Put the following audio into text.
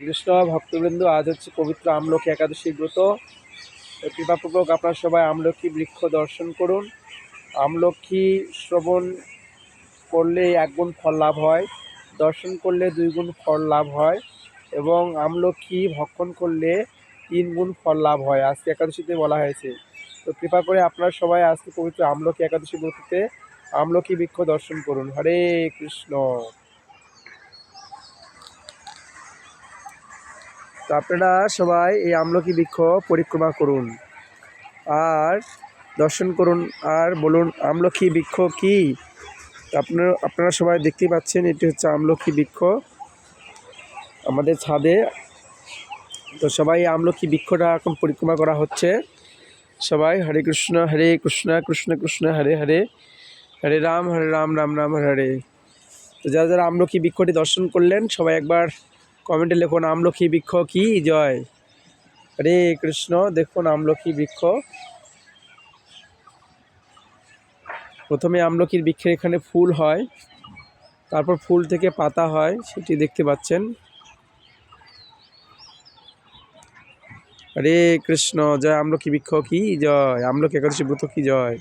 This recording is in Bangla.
কৃষ্ণ ভক্তবৃন্দ, আজ হচ্ছে পবিত্র আমলকি একাদশী ব্রত। কৃপাপূর্বক আপনারা সবাই আমলকি বৃক্ষ দর্শন করুন। আমলকি শ্রবণ করলে এক গুণ ফল লাভ হয়, দর্শন করলে দুই গুণ ফল লাভ হয় এবং আমলকি ভক্ষণ করলে তিন গুণ ফল লাভ হয়, আজকে একাদশীতে বলা হয়েছে। তো কৃপা করে আপনারা সবাই আজকে পবিত্র আমলকি একাদশী ব্রততে আমলকি বৃক্ষ দর্শন করুন। হরে কৃষ্ণ। তো আপনারা সবাই এই আমলকি বৃক্ষ পরিক্রমা করুন। আর দর্শন করুন, আর বলুন, আমলকি বৃক্ষ কি? আপনারা আপনারা সবাই দেখতে পাচ্ছেন, এটি হচ্ছে আমলকি বৃক্ষ আমাদের ছাদে। তো সবাই আমলকি বৃক্ষটা এখন পরিক্রমা করা হচ্ছে। সবাই হরে কৃষ্ণ হরে কৃষ্ণ কৃষ্ণ কৃষ্ণ, হরে হরে হরে রাম হরে রাম রাম রাম, হরে হরে। তো যারা যারা আমলকি বৃক্ষটি দর্শন করলেন, সবাই একবার কমেন্টে লিখুন আমলকি বৃক্ষ কি জয়? হরে কৃষ্ণ, দেখুন আমলকি বৃক্ষ। প্রথমে আমলকির বৃক্ষের এখানে ফুল হয়, তারপর ফুল থেকে পাতা হয়, সেটি দেখতে পাচ্ছেন। হরে কৃষ্ণ, জয় আমলকি বৃক্ষ কি জয়? আমলকি একাদশী ব্রত কি জয়?